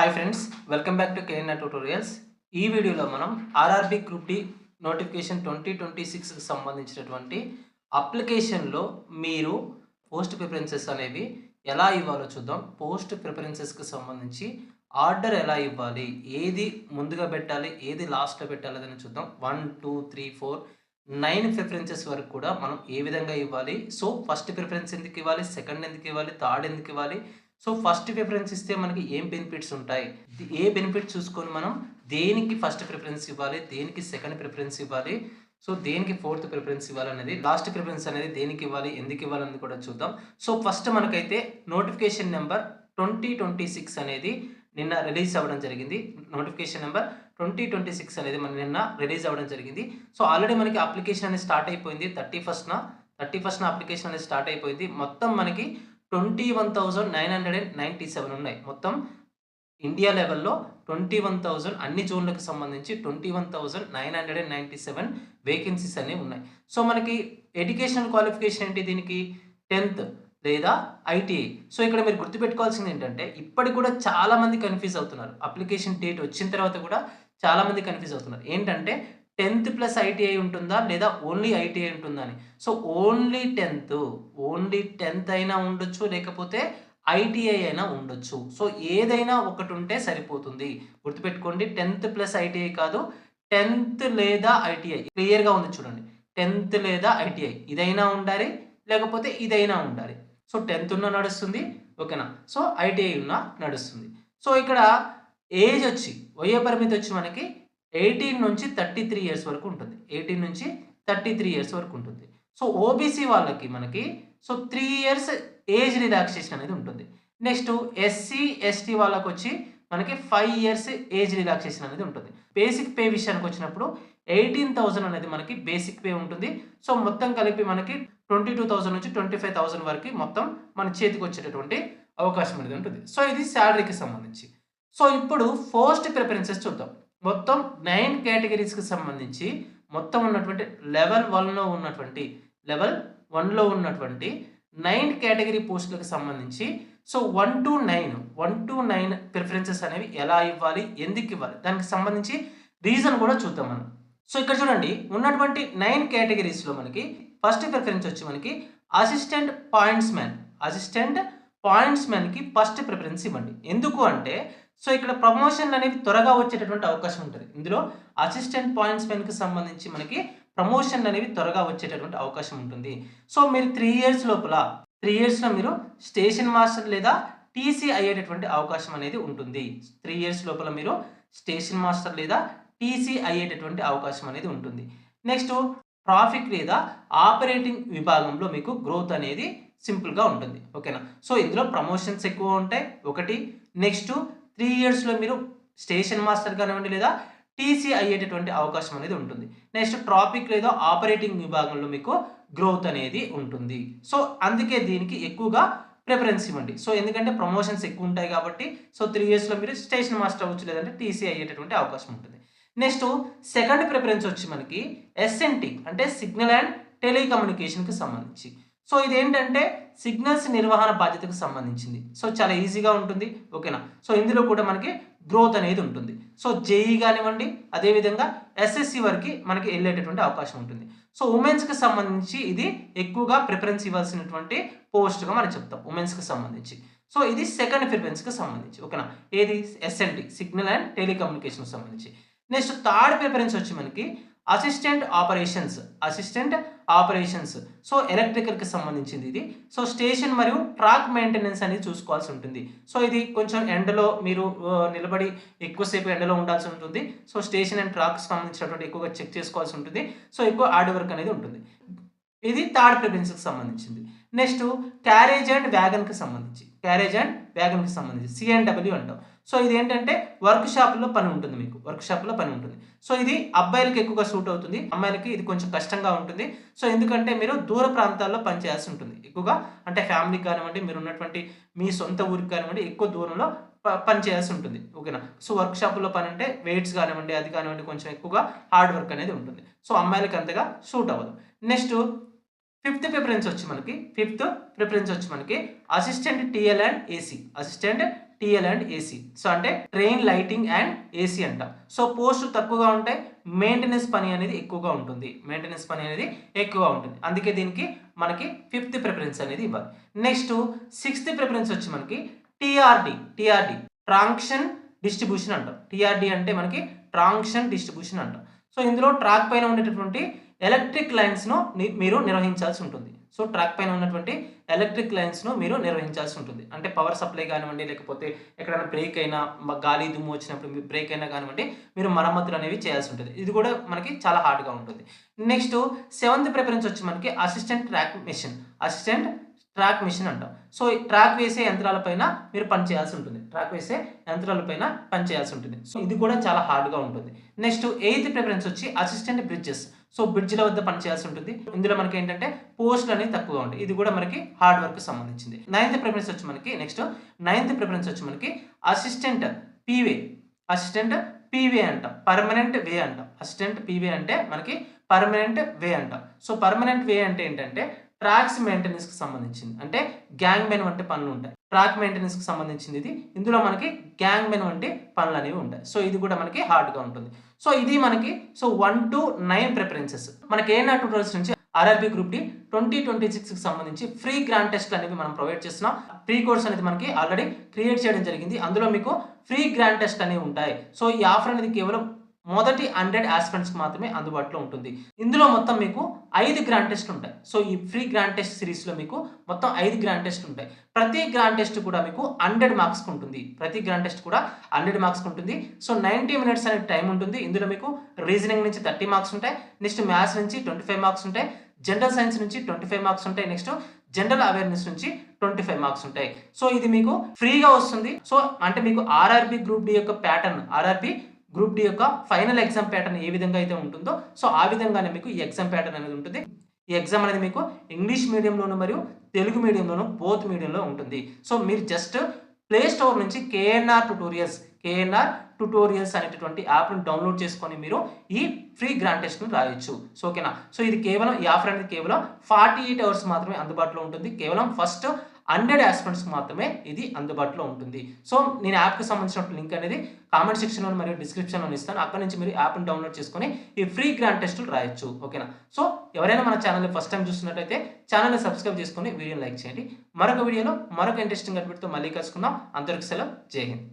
Hi friends welcome back to KNR tutorials ఈ వీడియోలో మనం RRB group D notification twenty twenty సిక్స్కి సంబంధించినటువంటి అప్లికేషన్లో మీరు పోస్ట్ ప్రిఫరెన్సెస్ అనేవి ఎలా ఇవ్వాలో చూద్దాం. పోస్ట్ ప్రిఫరెన్సెస్కి సంబంధించి ఆర్డర్ ఎలా ఇవ్వాలి ఏది ముందుగా పెట్టాలి ఏది లాస్ట్లో పెట్టాలి అని చూద్దాం. One two three four nine preferences వరకు కూడా మనం ఏ విధంగా ఇవ్వాలి? సో ఫస్ట్ ప్రిఫరెన్స్ ఎందుకు ఇవ్వాలి? సెకండ్ ఎందుకు ఇవ్వాలి? థర్డ్ ఎందుకు ఇవ్వాలి? సో ఫస్ట్ ప్రిఫరెన్స్ ఇస్తే మనకి ఏం బెనిఫిట్స్ ఉంటాయి? ఏ బెనిఫిట్ చూసుకొని మనం దేనికి ఫస్ట్ ప్రిఫరెన్స్ ఇవ్వాలి దేనికి సెకండ్ ప్రిఫరెన్స్ ఇవ్వాలి సో దేనికి ఫోర్త్ ప్రిఫరెన్స్ ఇవ్వాలి అనేది లాస్ట్ ప్రిఫరెన్స్ అనేది దేనికి ఇవ్వాలి ఎందుకు ఇవ్వాలని కూడా చూద్దాం. సో ఫస్ట్ మనకైతే notification number twenty twenty six అనేది నిన్న రిలీజ్ అవ్వడం జరిగింది. Notification number twenty twenty six అనేది మన నిన్న రిలీజ్ అవ్వడం జరిగింది. సో ఆల్రెడీ మనకి అప్లికేషన్ అనేది స్టార్ట్ అయిపోయింది. థర్టీ ఫస్ట్న థర్టీ ఫస్ట్న అప్లికేషన్ అనేది స్టార్ట్ అయిపోయింది. మొత్తం మనకి twenty one thousand nine hundred and ninety seven ఉన్నాయి. మొత్తం ఇండియా లెవెల్లో ట్వంటీ వన్ థౌజండ్ అన్ని జోన్లకు సంబంధించి twenty one thousand nine hundred and ninety seven vacancies అనేవి ఉన్నాయి. సో మనకి ఎడ్యుకేషనల్ క్వాలిఫికేషన్ ఏంటి దీనికి? టెన్త్ లేదా ఐటీఐ. సో ఇక్కడ మీరు గుర్తుపెట్టుకోవాల్సింది ఏంటంటే ఇప్పటికి కూడా చాలా మంది కన్ఫ్యూజ్ అవుతున్నారు. అప్లికేషన్ డేట్ వచ్చిన తర్వాత కూడా చాలామంది కన్ఫ్యూజ్ అవుతున్నారు. ఏంటంటే టెన్త్ ప్లస్ ఐటీఐ ఉంటుందా? లేదా ఓన్లీ ఐటీఐ ఉంటుందా అని so only tenth only tenth అయినా ఉండొచ్చు లేకపోతే ఐటీఐ అయినా ఉండొచ్చు. సో ఏదైనా ఒకటి ఉంటే సరిపోతుంది. గుర్తుపెట్టుకోండి టెన్త్ ప్లస్ ఐటీఐ కాదు టెన్త్ లేదా ఐటీఐ. క్లియర్గా ఉంది చూడండి. టెన్త్ లేదా ఐటీఐ. ఇదైనా ఉండాలి లేకపోతే ఇదైనా ఉండాలి. సో టెన్త్ ఉన్న నడుస్తుంది ఓకేనా? సో ఐటీఐ ఉన్న నడుస్తుంది. సో ఇక్కడ ఏజ్ వచ్చి వయో పరిమితి వచ్చి మనకి ఎయిటీన్ నుంచి థర్టీ త్రీ ఇయర్స్ వరకు ఉంటుంది. ఎయిటీన్ నుంచి థర్టీ త్రీ ఇయర్స్ వరకు ఉంటుంది. సో ఓబీసీ వాళ్ళకి మనకి so three years age relaxation అనేది ఉంటుంది. నెక్స్ట్ ఎస్సీ ఎస్టీ వాళ్ళకి వచ్చి మనకి ఫైవ్ ఇయర్స్ ఏజ్ రిలాక్సేషన్ అనేది ఉంటుంది. బేసిక్ పే విషయానికి వచ్చినప్పుడు ఎయిటీన్ థౌసండ్ అనేది మనకి బేసిక్ పే ఉంటుంది. సో మొత్తం కలిపి మనకి ట్వంటీ టూ థౌసండ్ నుంచి ట్వంటీ ఫైవ్ థౌసండ్ వరకు మొత్తం మన చేతికి వచ్చేటటువంటి అవకాశం అనేది ఉంటుంది. సో ఇది శాలరీకి సంబంధించి. సో ఇప్పుడు ఫస్ట్ ప్రిఫరెన్సెస్ చూద్దాం. మొత్తం నైన్ కేటగిరీస్కి సంబంధించి మొత్తం ఉన్నటువంటి లెవెల్ వన్లో ఉన్నటువంటి లెవెల్ వన్లో ఉన్నటువంటి నైన్ కేటగిరీ పోస్టులకు సంబంధించి so one two nine one two nine preferences అనేవి ఎలా ఇవ్వాలి ఎందుకు ఇవ్వాలి దానికి సంబంధించి రీజన్ కూడా చూద్దాం మనం. సో ఇక్కడ చూడండి ఉన్నటువంటి నైన్ కేటగిరీస్లో మనకి ఫస్ట్ ప్రిఫరెన్స్ వచ్చి మనకి assistant points man assistant points మ్యాన్కి first preference ఇవ్వండి. ఎందుకు అంటే సో ఇక్కడ ప్రమోషన్లు అనేవి త్వరగా వచ్చేటటువంటి అవకాశం ఉంటుంది. ఇందులో అసిస్టెంట్ పాయింట్స్ మెన్కి సంబంధించి మనకి ప్రమోషన్ అనేవి త్వరగా వచ్చేటటువంటి అవకాశం ఉంటుంది. సో మీరు త్రీ ఇయర్స్ లోపల త్రీ ఇయర్స్లో మీరు స్టేషన్ మాస్టర్ లేదా టీసీ అయ్యేటటువంటి అవకాశం అనేది ఉంటుంది. త్రీ ఇయర్స్ లోపల మీరు స్టేషన్ మాస్టర్ లేదా టీసీ అయ్యేటటువంటి అవకాశం అనేది ఉంటుంది. నెక్స్ట్ ట్రాఫిక్ లేదా ఆపరేటింగ్ విభాగంలో మీకు గ్రోత్ అనేది సింపుల్గా ఉంటుంది. ఓకేనా సో ఇందులో ప్రమోషన్స్ ఎక్కువ ఉంటాయి. ఒకటి. నెక్స్ట్ త్రీ ఇయర్స్లో మీరు స్టేషన్ మాస్టర్ కానివ్వండి లేదా టీసీ అయ్యేటటువంటి అవకాశం అనేది ఉంటుంది. నెక్స్ట్ ట్రాఫిక్ లేదా ఆపరేటింగ్ విభాగంలో మీకు గ్రోత్ అనేది ఉంటుంది. సో అందుకే దీనికి ఎక్కువగా ప్రిఫరెన్స్ ఇవ్వండి. సో ఎందుకంటే ప్రమోషన్స్ ఎక్కువ ఉంటాయి కాబట్టి సో త్రీ ఇయర్స్లో మీరు స్టేషన్ మాస్టర్ అవ్వచ్చు లేదంటే టీసీ అయ్యేటటువంటి అవకాశం ఉంటుంది. నెక్స్ట్ సెకండ్ ప్రిఫరెన్స్ వచ్చి మనకి ఎస్ఎన్టీ అంటే సిగ్నల్ అండ్ టెలికమ్యూనికేషన్కి సంబంధించి. సో ఇది ఏంటంటే సిగ్నల్స్ నిర్వహణ బాధ్యతకు సంబంధించింది. సో చాలా ఈజీగా ఉంటుంది. ఓకేనా? సో ఇందులో కూడా మనకి గ్రోత్ అనేది ఉంటుంది. సో జేఈ కానివ్వండి అదేవిధంగా ఎస్ఎస్సి వరకు మనకి వెళ్ళేటటువంటి అవకాశం ఉంటుంది. సో ఉమెన్స్కి సంబంధించి ఇది ఎక్కువగా ప్రిఫరెన్స్ ఇవ్వాల్సినటువంటి పోస్ట్గా మనం చెప్తాం. ఉమెన్స్కి సంబంధించి. సో ఇది సెకండ్ ప్రిఫరెన్స్కి సంబంధించి. ఓకేనా? ఏది? ఎస్ఎన్టీ సిగ్నల్ అండ్ టెలికమ్యూనికేషన్కి సంబంధించి. నెక్స్ట్ థర్డ్ ప్రిఫరెన్స్ వచ్చి మనకి assistant operations assistant operations so ఎలక్ట్రికల్కి సంబంధించింది ఇది. సో స్టేషన్ మరియు ట్రాక్ మెయింటెనెన్స్ అనేది చూసుకోవాల్సి ఉంటుంది. సో ఇది కొంచెం ఎండలో మీరు నిలబడి ఎక్కువసేపు ఎండలో ఉండాల్సి ఉంటుంది. సో స్టేషన్ అండ్ ట్రాక్కి సంబంధించినటువంటి ఎక్కువగా చెక్ చేసుకోవాల్సి ఉంటుంది. సో ఎక్కువ హార్డ్ వర్క్ అనేది ఉంటుంది. ఇది థర్డ్ ప్రిఫరెన్స్కి సంబంధించింది. నెక్స్ట్ క్యారేజ్ అండ్ వ్యాగన్కి సంబంధించి. క్యారేజ్ అండ్ వ్యాగన్కి సంబంధించి. సిఎన్డబ్ల్యూ అంటాం. సో ఇది ఏంటంటే వర్క్ షాప్లో పని ఉంటుంది మీకు వర్క్ షాప్లో పని ఉంటుంది. సో ఇది అబ్బాయిలకి ఎక్కువగా సూట్ అవుతుంది అమ్మాయిలకి ఇది కొంచెం కష్టంగా ఉంటుంది. సో ఎందుకంటే మీరు దూర ప్రాంతాల్లో పనిచేయాల్సి ఉంటుంది. ఎక్కువగా అంటే ఫ్యామిలీకి కానివ్వండి మీరు ఉన్నటువంటి మీ సొంత ఊరికి కానివ్వండి ఎక్కువ దూరంలో ప- పని చేయాల్సి ఉంటుంది. ఓకేనా? సో వర్క్ షాపులో పని అంటే వెయిట్స్ కానివ్వండి అది కానివ్వండి కొంచెం ఎక్కువగా హార్డ్ వర్క్ అనేది ఉంటుంది. సో అమ్మాయిలకి అంతగా సూట్ అవ్వదు. నెక్స్ట్ ఫిఫ్త్ ప్రిఫరెన్స్ వచ్చి మనకి ఫిఫ్త్ ప్రిఫరెన్స్ వచ్చి మనకి assistant TL and AC. Assistant TL and AC so అంటే ట్రైన్ లైటింగ్ అండ్ ఏసీ అంట. సో పోస్ట్ తక్కువగా ఉంటే మెయింటెనెన్స్ పని అనేది ఎక్కువగా ఉంటుంది. మెయింటెనెన్స్ పని అనేది ఎక్కువగా ఉంటుంది. అందుకే దీనికి మనకి ఫిఫ్త్ ప్రిఫరెన్స్ అనేది ఇవ్వాలి. నెక్స్ట్ సిక్స్త్ ప్రిఫరెన్స్ వచ్చి మనకి టీఆర్డి టీఆర్డి ట్రాంక్షన్ డిస్ట్రిబ్యూషన్ అంటాం. టీఆర్డి అంటే మనకి ట్రాంక్షన్ డిస్ట్రిబ్యూషన్ అంటాం. సో ఇందులో ట్రాక్ పైన ఉండేటటువంటి ఎలక్ట్రిక్ లైన్స్ను మీరు నిర్వహించాల్సి ఉంటుంది. సో ట్రాక్ పైన ఉన్నటువంటి ఎలక్ట్రిక్ లైన్స్ను మీరు నిర్వహించాల్సి ఉంటుంది. అంటే పవర్ సప్లై కానివ్వండి లేకపోతే ఎక్కడైనా బ్రేక్ అయినా గాలి దుమ్ము వచ్చినప్పుడు మీ బ్రేక్ అయినా కానివ్వండి మీరు మరమ్మతులు అనేవి చేయాల్సి ఉంటుంది. ఇది కూడా మనకి చాలా హార్డ్గా ఉంటుంది. నెక్స్ట్ సెవెంత్ ప్రిఫరెన్స్ వచ్చి మనకి assistant track machine. Assistant track machine అంటాం. సో ఈ ట్రాక్ వేసే యంత్రాలపైన మీరు పని చేయాల్సి ఉంటుంది. ట్రాక్ వేసే యంత్రాలపైన పని చేయాల్సి ఉంటుంది. సో ఇది కూడా చాలా హార్డ్గా ఉంటుంది. నెక్స్ట్ ఎయిత్ ప్రిఫరెన్స్ వచ్చి అసిస్టెంట్ బ్రిడ్జెస్. సో బ్రిడ్జ్ల వద్ద పని చేయాల్సి ఉంటుంది. ఇందులో మనకి ఏంటంటే పోస్టులు అనేవి తక్కువగా ఉంటాయి. ఇది కూడా మనకి హార్డ్ వర్క్ సంబంధించింది. నైన్త్ ప్రిఫరెన్స్ వచ్చి మనకి నెక్స్ట్ నైన్త్ ప్రిఫరెన్స్ వచ్చి మనకి అసిస్టెంట్ పీవే. అసిస్టెంట్ పీవే అంటాం. పర్మనెంట్ వే అంటాం. అసిస్టెంట్ పీవే అంటే మనకి పర్మనెంట్ వే అంటాం. సో పర్మనెంట్ వే అంటే ఏంటంటే ట్రాక్స్ మెయింటెనెన్స్కి సంబంధించింది. అంటే గ్యాంగ్ మెన్ వంటి పనులు ఉంటాయి. ట్రాక్ మెయింటెనెన్స్కి సంబంధించింది ఇది. ఇందులో మనకి గ్యాంగ్ మెన్ వంటి పనులు అనేవి ఉంటాయి. సో ఇది కూడా మనకి హార్డ్గా ఉంటుంది. సో ఇది మనకి so one two nine preferences మనకి ఏ నాట్ నుంచి RRB group D twenty twenty సిక్స్కి సంబంధించి ఫ్రీ గ్రాండ్ టెస్ట్ అనేవి మనం ప్రొవైడ్ చేస్తున్నాం. ఫ్రీ కోర్స్ అనేది మనకి ఆల్రెడీ క్రియేట్ చేయడం జరిగింది. అందులో మీకు ఫ్రీ గ్రాండ్ టెస్ట్ అనేవి ఉంటాయి. సో ఈ ఆఫర్ అనేది కేవలం మొదటి హండ్రెడ్ ఆస్పెంట్స్కి మాత్రమే అందుబాటులో ఉంటుంది. ఇందులో మొత్తం మీకు ఐదు గ్రాండ్ టెస్ట్ ఉంటాయి. సో ఈ ఫ్రీ గ్రాండ్ టెస్ట్ సిరీస్లో మీకు మొత్తం ఐదు గ్రాండ్ టెస్ట్ ఉంటాయి. ప్రతి గ్రాండ్ టెస్ట్ కూడా మీకు హండ్రెడ్ మార్క్స్ ఉంటుంది. ప్రతి గ్రాండ్ టెస్ట్ కూడా హండ్రెడ్ మార్క్స్ ఉంటుంది. సో నైంటీ మినిట్స్ అనే టైం ఉంటుంది. ఇందులో మీకు రీజనింగ్ నుంచి థర్టీ మార్క్స్ ఉంటాయి. నెక్స్ట్ మ్యాథ్స్ నుంచి ట్వంటీ ఫైవ్ మార్క్స్ ఉంటాయి. జనరల్ సైన్స్ నుంచి ట్వంటీ ఫైవ్ మార్క్స్ ఉంటాయి. నెక్స్ట్ జనరల్ అవేర్నెస్ నుంచి ట్వంటీ ఫైవ్ మార్క్స్ ఉంటాయి. సో ఇది మీకు ఫ్రీగా వస్తుంది. సో అంటే మీకు ఆర్ఆర్బి గ్రూప్ డి యొక్క ప్యాటర్న్ ఆర్ఆర్బి గ్రూప్ డి యొక్క ఫైనల్ ఎగ్జామ్ ప్యాటర్న్ ఏ విధంగా అయితే ఉంటుందో సో ఆ విధంగానే మీకు ఈ ఎగ్జామ్ ప్యాటర్న్ అనేది ఉంటుంది. ఈ ఎగ్జామ్ అనేది మీకు ఇంగ్లీష్ మీడియంలోను మరియు తెలుగు మీడియంలోను బోత్ మీడియంలో ఉంటుంది. సో మీరు జస్ట్ ప్లే స్టోర్ నుంచి కేఎన్ఆర్ ట్యుటోరియల్స్ కేఎన్ఆర్ ట్యుటోరియల్స్ అనేటటువంటి యాప్ను డౌన్లోడ్ చేసుకొని మీరు ఈ ఫ్రీ గ్రాండ్ టెస్ట్ను రాయొచ్చు. సో ఓకేనా? సో ఇది కేవలం ఈ ఆఫర్ అనేది కేవలం ఫార్టీ ఎయిట్ అవర్స్ మాత్రమే అందుబాటులో ఉంటుంది. కేవలం ఫస్ట్ హండ్రెడ్ ఆస్పెంట్స్కి మాత్రమే ఇది అందుబాటులో ఉంటుంది. సో నేను యాప్కి సంబంధించిన లింక్ అనేది కామెంట్ సెక్షన్లో మరియు డిస్క్రిప్షన్లో ఇస్తాను. అక్కడ నుంచి మీరు యాప్ని డౌన్లోడ్ చేసుకొని ఈ ఫ్రీ గ్రాండ్ టెస్టులు రాయొచ్చు. ఓకేనా? సో ఎవరైనా మన ఛానల్ని ఫస్ట్ టైం చూస్తున్నట్టయితే ఛానల్ని సబ్స్క్రైబ్ చేసుకొని వీడియోని లైక్ చేయండి. మరొక వీడియోలో మరొక ఇంట్రెస్టింగ్ అప్డేట్తో మళ్ళీ కలుసుకుందాం. అందరికి సెలవు. జై హింద్.